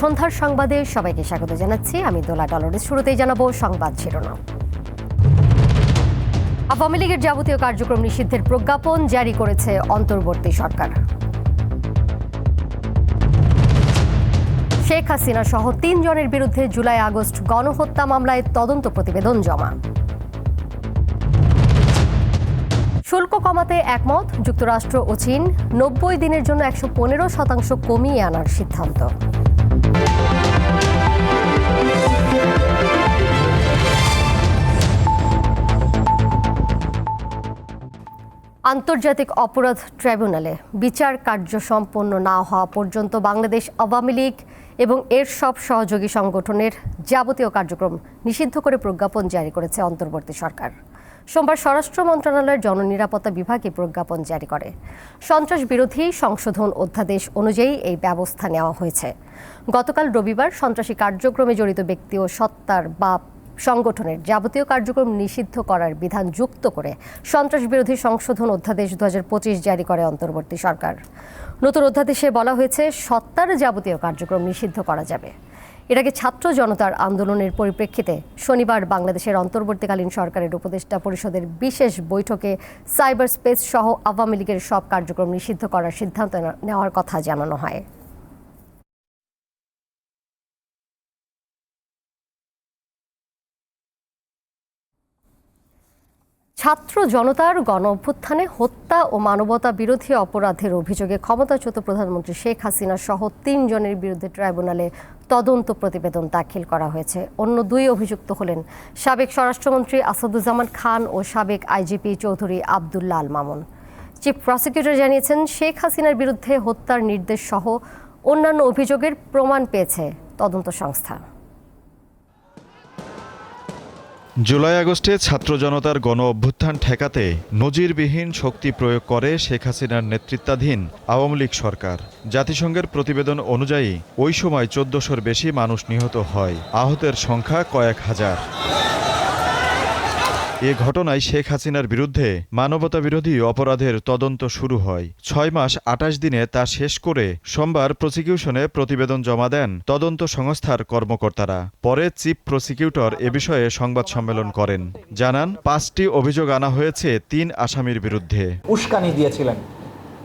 সন্ধ্যার সংবাদে সবাইকে স্বাগত জানাচ্ছি। আমি দোলা ডলরের শুরুতেই জানাব সংবাদ শিরোনাম। আওয়ামী লীগের যাবতীয় কার্যক্রম নিষিদ্ধের প্রজ্ঞাপন জারি করেছে অন্তর্বর্তী সরকার। শেখ হাসিনা সহ তিনজনের বিরুদ্ধে জুলাই আগস্ট গণহত্যা মামলায় তদন্ত প্রতিবেদন জমা। শুল্ক কমাতে একমত, যুক্তরাষ্ট্র ও চীন। নব্বই দিনের জন্য একশো পনেরো শতাংশ কমিয়ে আনার সিদ্ধান্ত। আন্তর্জাতিক অপরাধ ট্রাইব্যুনালে বিচার কার্য সম্পন্ন না হওয়া পর্যন্ত বাংলাদেশ আওয়ামী লীগ এবং এর সব সহযোগী সংগঠনের যাবতীয় কার্যক্রম নিষিদ্ধ করে প্রজ্ঞাপন জারি করেছে অন্তর্বর্তী সরকার। সোমবার স্বরাষ্ট্র মন্ত্রণালয়ের জননিরাপত্তা বিভাগ এই প্রজ্ঞাপন জারি করে। সন্ত্রাস বিরোধী সংশোধন অধ্যাদেশ অনুযায়ী এই ব্যবস্থা নেওয়া হয়েছে। গতকাল রবিবার সন্ত্রাসী কার্যক্রমে জড়িত ব্যক্তি ও সত্তার বা সংগঠনের যাবতীয় কার্যক্রম নিষিদ্ধ করার বিধান যুক্ত করে সন্ত্রাস বিরোধী সংশোধন অধ্যাদেশ দু হাজার পঁচিশ জারি করে অন্তর্বর্তী সরকার। নতুন অধ্যাদেশে বলা হয়েছে, সত্তার যাবতীয় কার্যক্রম নিষিদ্ধ করা যাবে। এটাকে ছাত্র জনতার আন্দোলনের পরিপ্রেক্ষিতে শনিবার বাংলাদেশের অন্তর্বর্তীকালীন সরকারের উপদেষ্টা পরিষদের বিশেষ বৈঠকে সাইবার স্পেস সহ আওয়ামী লীগের সব কার্যক্রম নিষিদ্ধ করার সিদ্ধান্ত নেওয়ার কথা জানানো হয়। ছাত্র জনতার গণ অভ্যুত্থানে হত্যা ও মানবতা বিরোধী অপরাধের অভিযোগে ক্ষমতাচ্যুত প্রধানমন্ত্রী শেখ হাসিনা সহ তিনজনের বিরুদ্ধে ট্রাইব্যুনালে তদন্ত প্রতিবেদন দাখিল করা হয়েছে। অন্য দুই অভিযুক্ত হলেন সাবেক স্বরাষ্ট্রমন্ত্রী আসাদুজ্জামান খান ও সাবেক IGP Chowdhury Abdullah Al Mamun. Chief prosecutor জানিয়েছেন, শেখ হাসিনার বিরুদ্ধে হত্যার নির্দেশ সহ অন্যান্য অভিযোগের প্রমাণ পেয়েছে তদন্ত সংস্থা। জুলাই আগস্টে ছাত্র জনতার গণ অভ্যুত্থান ঠেকাতে নজিরবিহীন শক্তি প্রয়োগ করে শেখ হাসিনার নেতৃত্বাধীন আওয়ামী লীগ সরকার। জাতিসংঘের প্রতিবেদন অনুযায়ী, ওই সময় চোদ্দশোর বেশি মানুষ নিহত হয়। আহতের সংখ্যা কয়েক হাজার। এ ঘটনায় শেখ হাসিনার বিরুদ্ধে মানবতা বিরোধী অপরাধের তদন্ত শুরু হয়। ছয় মাস আটাশ দিনে তা শেষ করে সোমবার প্রসিকিউশনে প্রতিবেদন জমা দেন তদন্ত সংস্থার কর্মকর্তারা। পরে চিফ প্রসিকিউটর এ বিষয়ে সংবাদ সম্মেলন করেন। জানান, পাঁচটি অভিযোগ আনা হয়েছে তিন আসামির বিরুদ্ধে। উস্কানি দিয়েছিলেন,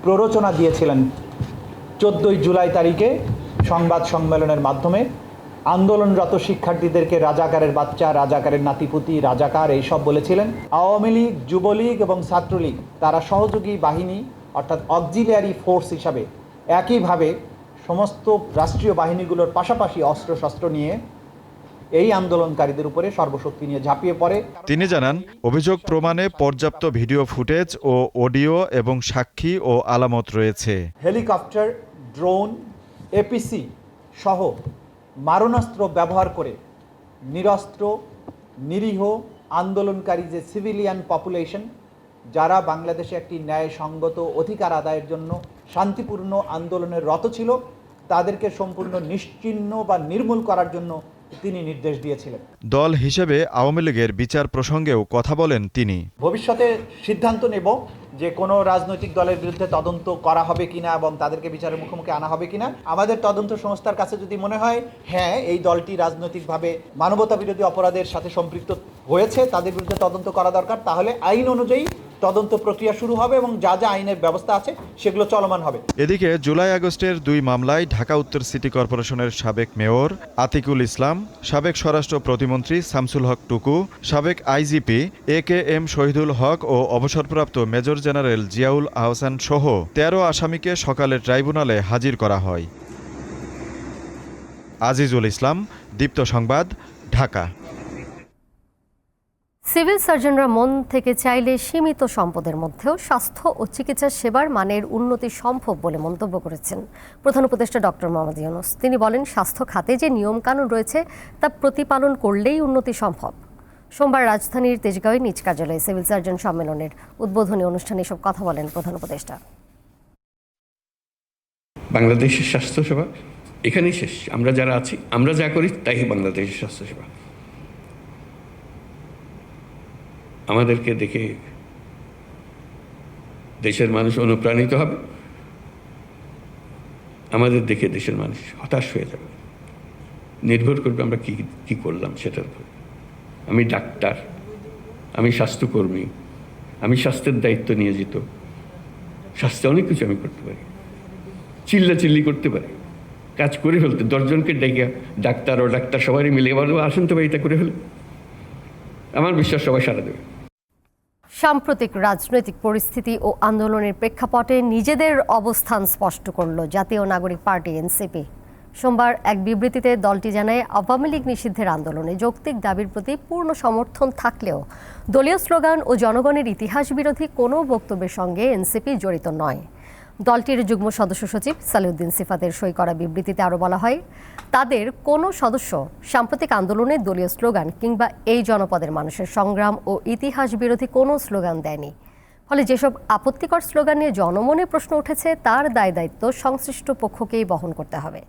প্ররোচনা দিয়েছিলেন। চোদ্দই জুলাই তারিখে সংবাদ সম্মেলনের মাধ্যমে আন্দোলনরত শিক্ষার্থীদেরকে রাজাকারের বাচ্চা রাজাকারের নাতিপুতি রাজাকার এইসব বলেছিলেন। আওয়ামী লীগ যুবলীগ এবং ছাত্রলীগ তারা সহযোগী বাহিনী অর্থাৎ অক্সিলিয়ারি ফোর্স হিসাবে একইভাবে সমস্ত রাষ্ট্রীয় বাহিনীগুলোর পাশাপাশি অস্ত্রশস্ত্র নিয়ে এই আন্দোলনকারীদের উপরে সর্বশক্তি নিয়ে ঝাঁপিয়ে পড়ে। তিনি জানান অভিযোগ প্রমাণে পর্যাপ্ত ভিডিও ফুটেজ ও অডিও এবং সাক্ষী ও আলামত রয়েছে। হেলিকপ্টার ড্রোন এপিসি সহ মারণাস্ত্র ব্যবহার করে নিরস্ত্র নিরীহ আন্দোলনকারী যে সিভিলিয়ান পপুলেশন যারা বাংলাদেশে একটি ন্যায়সঙ্গত অধিকার আদায়ের জন্য শান্তিপূর্ণ আন্দোলনের রত ছিল তাদেরকে সম্পূর্ণ নিশ্চিহ্ন বা নির্মূল করার জন্য তিনি নির্দেশ দিয়েছিলেন। দল হিসেবে আওয়ামী লীগের বিচার প্রসঙ্গেও কথা বলেন তিনি। ভবিষ্যতে সিদ্ধান্ত নেব যে কোনো রাজনৈতিক দলের বিরুদ্ধে তদন্ত করা হবে কিনা এবং তাদেরকে বিচারের মুখোমুখি আনা হবে কিনা, আমাদের তদন্ত সংস্থার কাছে যদি মনে হয় হ্যাঁ এই দলটি রাজনৈতিকভাবে মানবতা বিরোধী অপরাধের সাথে সম্পৃক্ত হয়েছে, তাদের বিরুদ্ধে তদন্ত করা দরকার, তাহলে আইন অনুযায়ী তদন্ত প্রক্রিয়া শুরু হবে এবং যা যা আইনের ব্যবস্থা আছে সেগুলো চলমান হবে। এদিকে জুলাই আগস্টের দুই মামলায় ঢাকা উত্তর সিটি কর্পোরেশনের সাবেক মেয়র আতিকুল ইসলাম, সাবেক স্বরাষ্ট্র প্রতিমন্ত্রী শামসুল হক টুকু, সাবেক IGP A K M Shahidul Haque ও অবসরপ্রাপ্ত মেজর জেনারেল জিয়াউল আহসান সহ তেরো আসামিকে সকালে ট্রাইব্যুনালে হাজির করা হয়। আজিজুল ইসলাম, দীপ্ত সংবাদ, ঢাকা। সিভিল সার্জনরা মন থেকে চাইলে সীমিত সম্পদের মধ্যেও স্বাস্থ্য ও চিকিৎসা সেবার মানের উন্নতি সম্ভব বলে মন্তব্য করেছেন প্রধান উপদেষ্টা ডক্টর মোহাম্মদ ইউনুস। তিনি বলেন, স্বাস্থ্য খাতে যে নিয়মকানুন রয়েছে, তা প্রতিপালন করলেই উন্নতি সম্ভব। সোমবার রাজধানীর তেজগাঁওয়ে নিজ কার্যালয়ে সিভিল সার্জন সম্মেলনের উদ্বোধনী অনুষ্ঠানে এসব কথা বলেন প্রধান উপদেষ্টা। বাংলাদেশের স্বাস্থ্যসেবা এখানেই শেষ। আমরা যারা আছি, আমরা যা করি, তাই বাংলাদেশের স্বাস্থ্যসেবা। আমাদেরকে দেখে দেশের মানুষ অনুপ্রাণিত হবে। আমাদের দেখে দেশের মানুষ হতাশ হয়ে যাবে। নির্ভর করবে আমরা কি কি করলাম সেটার উপর। আমি ডাক্তার, আমি স্বাস্থ্যকর্মী, আমি স্বাস্থ্যের দায়িত্ব নিয়োজিত। স্বাস্থ্যে অনেক কিছু আমি করতে পারি। চিল্লা চিল্লি করতে পারি। কাজ করে ফেলতে, দশজনকে ডেকে ডাক্তার ও ডাক্তার সবাই মিলে এবার আসুন তো ভাই, এটা করে ফেল আমার বিশ্বাস সবাই সারা দেবে। সাম্প্রতিক রাজনৈতিক পরিস্থিতি ও আন্দোলনের প্রেক্ষাপটে নিজেদের অবস্থান স্পষ্ট করল জাতীয় নাগরিক পার্টি, এনসিপি। সোমবার এক বিবৃতিতে দলটি জানায়, আওয়ামী লীগ নিষিদ্ধের আন্দোলনে যৌক্তিক দাবির প্রতি পূর্ণ সমর্থন থাকলেও দলীয় স্লোগান ও জনগণের ইতিহাস বিরোধী কোনো বক্তব্যের সঙ্গে এনসিপি জড়িত নয়। দলটির যুগ্ম সদস্য সচিব সালিউদ্দিন সিফাতের সই করা বিবৃতিতে আরও বলা হয়, তাদের কোনো সদস্য সাম্প্রতিক আন্দোলনে দলীয় স্লোগান কিংবা এই জনপদের মানুষের সংগ্রাম ও ইতিহাস বিরোধী কোনো স্লোগান দেয়নি। ফলে যেসব আপত্তিকর স্লোগান নিয়ে জনমনে প্রশ্ন উঠেছে, তার দায় দায়িত্ব সংশ্লিষ্ট পক্ষকেই বহন করতে হবে।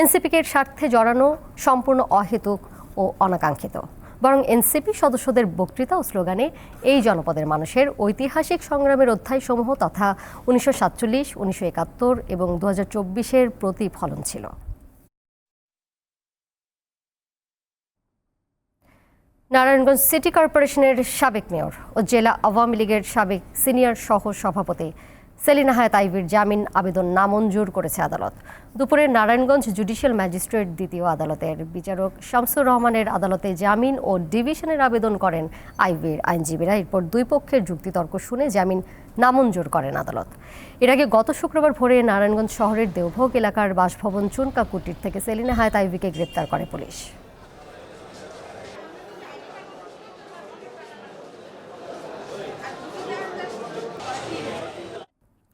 এনসিপিকে স্বার্থে জড়ানো সম্পূর্ণ অহেতুক ও অনাকাঙ্ক্ষিত। বরং এনসিপি সদস্যদের বক্তৃতা ও স্লোগানে এই জনপদের মানুষের ঐতিহাসিক সংগ্রামের অধ্যায়সমূহ তথা উনিশশো সাতচল্লিশ, উনিশশো একাত্তর এবং দু হাজার চব্বিশের প্রতিফলন ছিল। নারায়ণগঞ্জ সিটি কর্পোরেশনের সাবেক মেয়র ও জেলা আওয়ামী লীগের সাবেক সিনিয়র সহ সভাপতি সেলিনা হায়াত আইভির জামিন আবেদন নামঞ্জুর করেছে আদালত। দুপুরে নারায়ণগঞ্জ জুডিশিয়াল ম্যাজিস্ট্রেট দ্বিতীয় আদালতের বিচারক শামসুর রহমানের আদালতে জামিন ও ডিভিশনের আবেদন করেন আইভির আইনজীবীরা। এরপর দুই পক্ষের যুক্তিতর্ক শুনে জামিন নামঞ্জুর করেন আদালত। এর আগে গত শুক্রবার ভোরে নারায়ণগঞ্জ শহরের দেওভোগ এলাকার বাসভবন চুনকা কুটির থেকে সেলিনা হায়াত আইভিকে গ্রেপ্তার করে পুলিশ।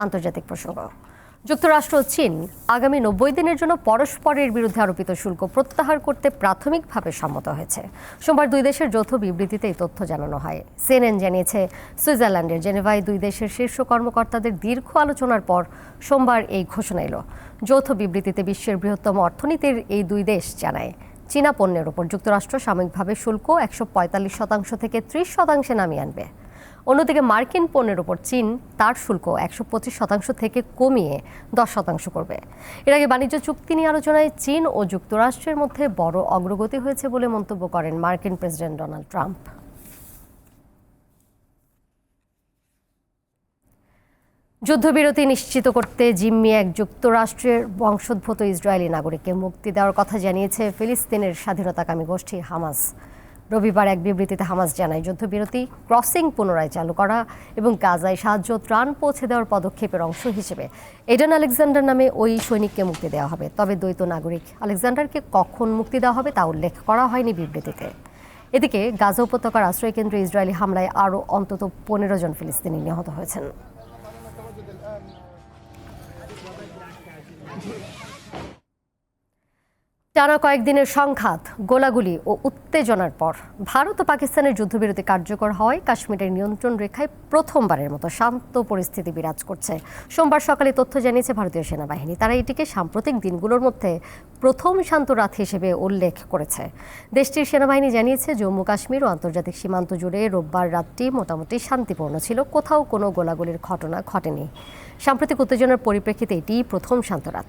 আন্তর্জাতিক প্রসঙ্গ। যুক্তরাষ্ট্র ও চীন আগামী নব্বই দিনের জন্য পরস্পরের বিরুদ্ধে আরোপিত শুল্ক প্রত্যাহার করতে প্রাথমিকভাবে সম্মত হয়েছে। সোমবার দুই দেশের যৌথ বিবৃতিতে এই তথ্য জানানো হয়। সিএনএন জানিয়েছে, সুইজারল্যান্ডের জেনেভায় দুই দেশের শীর্ষ কর্মকর্তাদের দীর্ঘ আলোচনার পর সোমবার এই ঘোষণা এলো। যৌথ বিবৃতিতে বিশ্বের বৃহত্তম অর্থনীতির এই দুই দেশ জানায়, চীনা পণ্যের ওপর যুক্তরাষ্ট্র সাময়িকভাবে শুল্ক একশো পঁয়তাল্লিশ শতাংশ থেকে ত্রিশ শতাংশে নামিয়ে আনবে। অন্যদিকে মার্কিন পণ্যের ওপর চীন তার শুল্ক একশো পঁচিশ শতাংশ থেকে কমিয়ে দশ শতাংশ করবে। এর আগে বাণিজ্য চুক্তি নিয়ে আলোচনায় চীন ও যুক্তরাষ্ট্রের মধ্যে বড় অগ্রগতি হয়েছে বলে মন্তব্য করেন মার্কিন প্রেসিডেন্ট ডোনাল্ড ট্রাম্প। যুদ্ধবিরতি নিশ্চিত করতে জিম্মি এক যুক্তরাষ্ট্রের বংশোদ্ভূত ইসরায়েলি নাগরিককে মুক্তি দেওয়ার কথা জানিয়েছে ফিলিস্তিনের স্বাধীনতাকামী গোষ্ঠী হামাস। রবিবার এক বিবৃতিতে হামাস জানায়, যুদ্ধবিরতি ক্রসিং পুনরায় চালু করা এবং গাজায় সাহায্য ত্রাণ পৌঁছে দেওয়ার পদক্ষেপের অংশ হিসেবে। এডেন আলেকজান্ডার নামে ওই সৈনিককে মুক্তি দেওয়া হবে। তবে দ্বৈত নাগরিক আলেকজান্ডারকে কখন মুক্তি দেওয়া হবে তা উল্লেখ করা হয়নি বিবৃতিতে। এদিকে গাজা উপত্যকার আশ্রয়কেন্দ্রে ইসরায়েলি হামলায় আরও অন্তত পনেরো জন ফিলিস্তিনি নিহত হয়েছেন। টানা কয়েকদিনের সংঘাত, গোলাগুলি ও উত্তেজনার পর ভারত ও পাকিস্তানের যুদ্ধবিরতি কার্যকর হওয়ায় কাশ্মীরের নিয়ন্ত্রণ রেখায় প্রথমবারের মতো শান্ত পরিস্থিতি বিরাজ করছে। সোমবার সকালে তথ্য জানিয়েছে ভারতীয় সেনাবাহিনী। তারা এটিকে সাম্প্রতিক দিনগুলোর মধ্যে প্রথম শান্ত রাত হিসেবে উল্লেখ করেছে। দেশটির সেনাবাহিনী জানিয়েছে, জম্মু কাশ্মীর ও আন্তর্জাতিক সীমান্ত জুড়ে রোববার রাতটি মোটামুটি শান্তিপূর্ণ ছিল। কোথাও কোনো গোলাগুলির ঘটনা ঘটেনি। সাম্প্রতিক উত্তেজনার পরিপ্রেক্ষিতে এটিই প্রথম শান্ত রাত।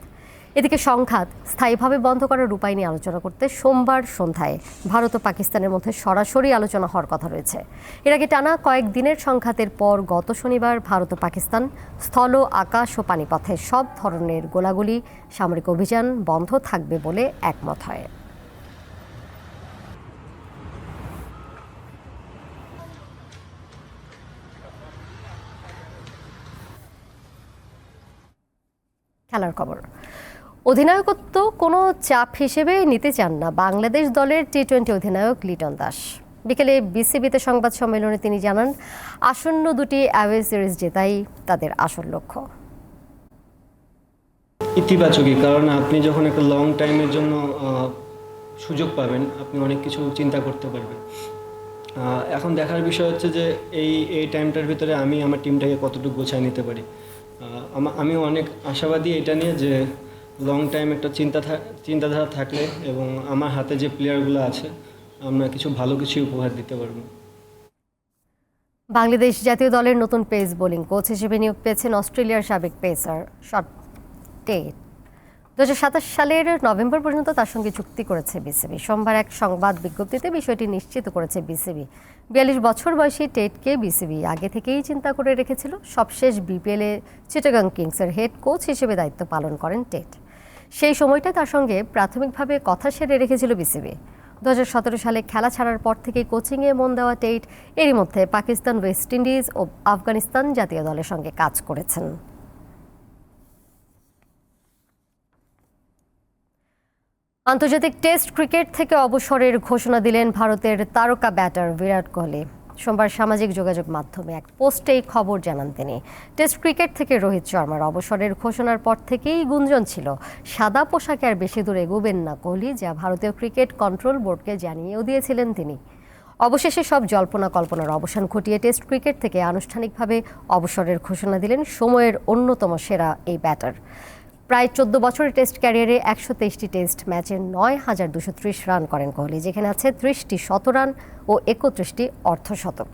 এদিকে সংঘাত স্থায়ীভাবে বন্ধ করার উপায় নিয়ে আলোচনা করতে সোমবার সন্ধ্যায় ভারত ও পাকিস্তানের মধ্যে সরাসরি আলোচনা হওয়ার কথা রয়েছে। এর আগে টানা কয়েকদিনের সংঘাতের পর গত শনিবার ভারত ও পাকিস্তান স্থল, আকাশ ও পানিপথে সব ধরনের গোলাগুলি, সামরিক অভিযান বন্ধ থাকবে বলে একমত হয়। খেলার খবর। অধিনায়কত্ব কোনো চাপ হিসেবে নিতে চান না। বাংলাদেশ দলের টি টোয়েন্টি অধিনায়ক লিটন দাস। বিকেলে বিসিবিতে সংবাদ সম্মেলনে তিনি জানান, আসন্ন দুটি অ্যাওয়ে সিরিজ জেতাই তাদের আসল লক্ষ্য। ইতিবাচকই কারণ আপনি যখন একটা লং টাইমের জন্য সুযোগ পাবেন, আপনি অনেক কিছু চিন্তা করতে পারবেন। এখন দেখার বিষয় হচ্ছে যে এই এই টাইমটার ভিতরে আমি আমার টিমটাকে কতটুকু গোছায় নিতে পারি। আমি অনেক আশাবাদী এটা নিয়ে যে লং টাইম একটা চিন্তা চিন্তাধারা থাকলে এবং আমার হাতে যে প্লেয়ারগুলো আছে, আমরা কিছু ভালো কিছু উপহার দিতে পারব। বাংলাদেশ জাতীয় দলের নতুন পেস বোলিং কোচ হিসেবে নিয়োগ পেয়েছেন অস্ট্রেলিয়ার সাবেক পেসার শট টেট দু সালের নভেম্বর পর্যন্ত তার সঙ্গে চুক্তি করেছে বিসিবি। সোমবার এক সংবাদ বিজ্ঞপ্তিতে বিষয়টি নিশ্চিত করেছে বিসিবি। বিয়াল্লিশ বছর বয়সী টেটকে বিসিবি আগে থেকেই চিন্তা করে রেখেছিল। সবশেষ বিপিএলে চিটাগাং কিংসের হেড কোচ হিসেবে দায়িত্ব পালন করেন টেট সেই সময়টা তার সঙ্গে প্রাথমিকভাবে কথা সেরে রেখেছিল বিসিবি। দু হাজার সতেরো সালে খেলা ছাড়ার পর থেকেই কোচিংয়ে মন দেওয়া টেইট এরই মধ্যে পাকিস্তান ওয়েস্ট ইন্ডিজ ও আফগানিস্তান জাতীয় দলের সঙ্গে কাজ করেছেন। আন্তর্জাতিক টেস্ট ক্রিকেট থেকে অবসরের ঘোষণা দিলেন ভারতের তারকা ব্যাটার বিরাট কোহলি। সোমবার সামাজিক যোগাযোগ মাধ্যমে এক পোস্টে এই খবর জানান তিনি। টেস্ট ক্রিকেট থেকে রোহিত শর্মার অবসরের ঘোষণার পর থেকেই গুঞ্জন ছিল। সাদা পোশাকে আর বেশি দূর এগোবেন না কোহলি, যা ভারতীয় ক্রিকেট কন্ট্রোল বোর্ডকে জানিয়েও দিয়েছিলেন তিনি। অবশেষে সব জল্পনা কল্পনার অবসান ঘটিয়ে টেস্ট ক্রিকেট থেকে আনুষ্ঠানিকভাবে অবসরের ঘোষণা দিলেন সময়ের অন্যতম সেরা এই ব্যাটার। প্রায় চোদ্দ বছরের টেস্ট ক্যারিয়ারে একশো তেইশটি টেস্ট ম্যাচে নয় হাজার দুশো ত্রিশ রান করেন কোহলি, যেখানে আছে ত্রিশটি শতরান ও একত্রিশটি অর্ধশতক।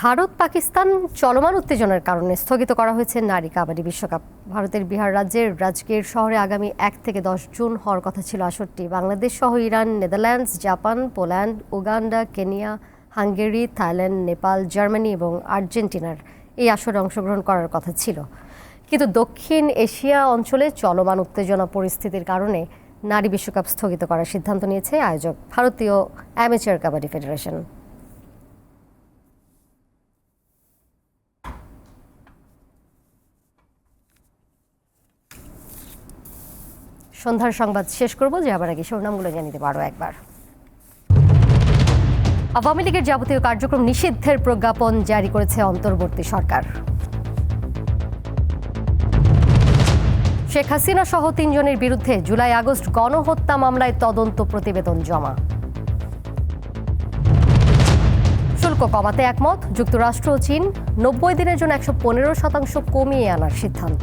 ভারত, পাকিস্তান চলমান উত্তেজনার কারণে স্থগিত করা হয়েছে নারী কাবাডি বিশ্বকাপ। ভারতের বিহার রাজ্যের রাজগীর শহরে আগামী এক থেকে দশ জুন হওয়ার কথা ছিল আসরটি বাংলাদেশ সহ Iran, Netherlands, Japan, Poland, Uganda, Kenya Hungary, Thailand, Nepal, Germany এবং আর্জেন্টিনার এই আসরে অংশগ্রহণ করার কথা ছিল। কিন্তু দক্ষিণ এশিয়া অঞ্চলে চলমান উত্তেজনা পরিস্থিতির কারণে নারী বিশ্বকাপ স্থগিত করার সিদ্ধান্ত নিয়েছে আয়োজক ভারতীয় অ্যামেচার কাবাডি ফেডারেশন। সন্ধ্যার সংবাদ শেষ করব, যে আবার আগে শিরোনামগুলো জানিয়ে আরও একবার। আওয়ামী লীগের যাবতীয় কার্যক্রম নিষিদ্ধের প্রজ্ঞাপন জারি করেছে অন্তর্বর্তী সরকার। শেখ হাসিনা সহ তিনজনের বিরুদ্ধে জুলাই আগস্ট গণহত্যা মামলায় তদন্ত প্রতিবেদন জমা। শুল্ক কমাতে একমত, যুক্তরাষ্ট্র ও চীন নব্বই দিনের জন্য একশো পনেরো শতাংশ কমিয়ে আনার সিদ্ধান্ত।